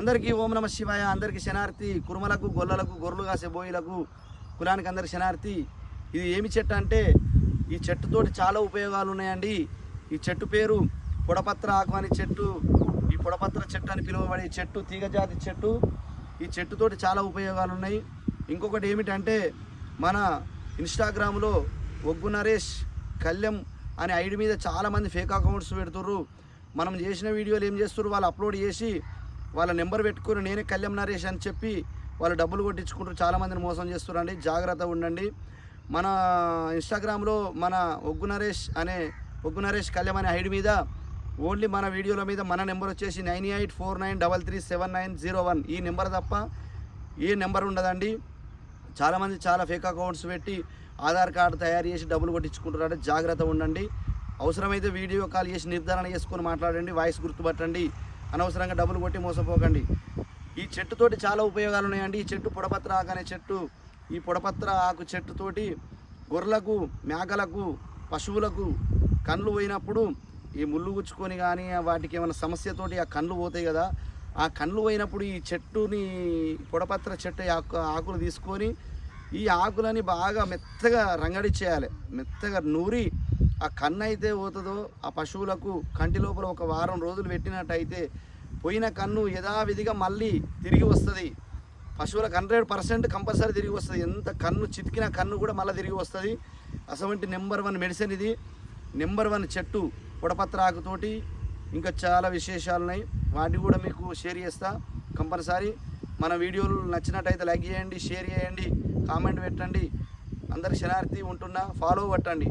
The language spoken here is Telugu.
అందరికీ ఓం నమ శివాయ అందరికీ శనార్థి కురుమలకు గొల్లలకు గొర్రెలు కాసే బోయిలకు కులానికి అందరికి శనార్థి ఇది ఏమి చెట్టు అంటే ఈ చెట్టుతోటి చాలా ఉపయోగాలు ఉన్నాయండి. ఈ చెట్టు పేరు పొడపత్ర ఆకు అనే చెట్టు ఈ పొడపత్ర చెట్టు అని పిలువబడే చెట్టు తీగజాతి చెట్టు. ఈ చెట్టుతోటి చాలా ఉపయోగాలు ఉన్నాయి. ఇంకొకటి ఏమిటంటే మన ఇన్స్టాగ్రామ్లో ఒగ్గు నరేష్ కళ్యం అనే ఐడి మీద చాలామంది ఫేక్ అకౌంట్స్ పెడుతుర్రు. మనం చేసిన వీడియోలు ఏం చేస్తున్నారు వాళ్ళు అప్లోడ్ చేసి వాళ్ళ నెంబర్ పెట్టుకుని నేనే కళ్యాణ్ నరేష్ అని చెప్పి వాళ్ళు డబ్బులు కొట్టించుకుంటారు చాలామందిని మోసం చేస్తున్నారండి జాగ్రత్త ఉండండి. మన ఇన్స్టాగ్రామ్లో మన ఒగ్గు నరేష్ అనే ఒగ్గు నరేష్ కళ్యాణ్ అనే ఐడి మీద ఓన్లీ మన వీడియోల మీద మన నెంబర్ వచ్చేసి nine eight four nine double three seven nine zero one. ఈ నెంబర్ తప్ప ఏ నెంబర్ ఉండదండి. చాలామంది చాలా ఫేక్ అకౌంట్స్ పెట్టి ఆధార్ కార్డు తయారు చేసి డబ్బులు కొట్టించుకుంటున్నారంటే జాగ్రత్త ఉండండి. అవసరమైతే వీడియో కాల్ చేసి నిర్ధారణ చేసుకొని మాట్లాడండి. వాయిస్ గుర్తుపట్టండి. అనవసరంగా డబ్బులు కొట్టి మోసపోకండి. ఈ చెట్టుతోటి చాలా ఉపయోగాలు ఉన్నాయండి. ఈ చెట్టు పొడపత్ర ఆకు అనే చెట్టు ఈ పొడపత్ర ఆకు చెట్టుతోటి గొర్రెలకు మేకలకు పశువులకు కళ్ళు పోయినప్పుడు ఈ ముళ్ళు గుచ్చుకొని కానీ వాటికి ఏమైనా సమస్యతోటి ఆ కళ్ళు పోతాయి కదా ఆ కళ్ళు పోయినప్పుడు ఈ చెట్టుని పొడపత్ర చెట్టు ఆకు ఆకులు తీసుకొని ఈ ఆకులని బాగా మెత్తగా రంగడిచ్చేయాలి మెత్తగా నూరి ఆ కన్ను అయితే పోతుందో ఆ పశువులకు కంటి లోపల ఒక వారం రోజులు పెట్టినట్టయితే పోయిన కన్ను యథావిధిగా మళ్ళీ తిరిగి వస్తుంది. పశువులకు హండ్రెడ్ పర్సెంట్ కంపల్సరీ తిరిగి వస్తుంది. ఎంత కన్ను చితికిన కన్ను కూడా మళ్ళీ తిరిగి వస్తుంది. అటువంటి నెంబర్ వన్ మెడిసిన్ ఇది. నెంబర్ వన్ చెట్టు పొడపత్ర ఆకుతోటి ఇంకా చాలా విశేషాలు ఉన్నాయి వాటిని కూడా మీకు షేర్ చేస్తా. కంపల్సరీ మన వీడియోలు నచ్చినట్టయితే లైక్ చేయండి షేర్ చేయండి కామెంట్ పెట్టండి. అందరు శనార్థి ఉంటున్నా ఫాలో పట్టండి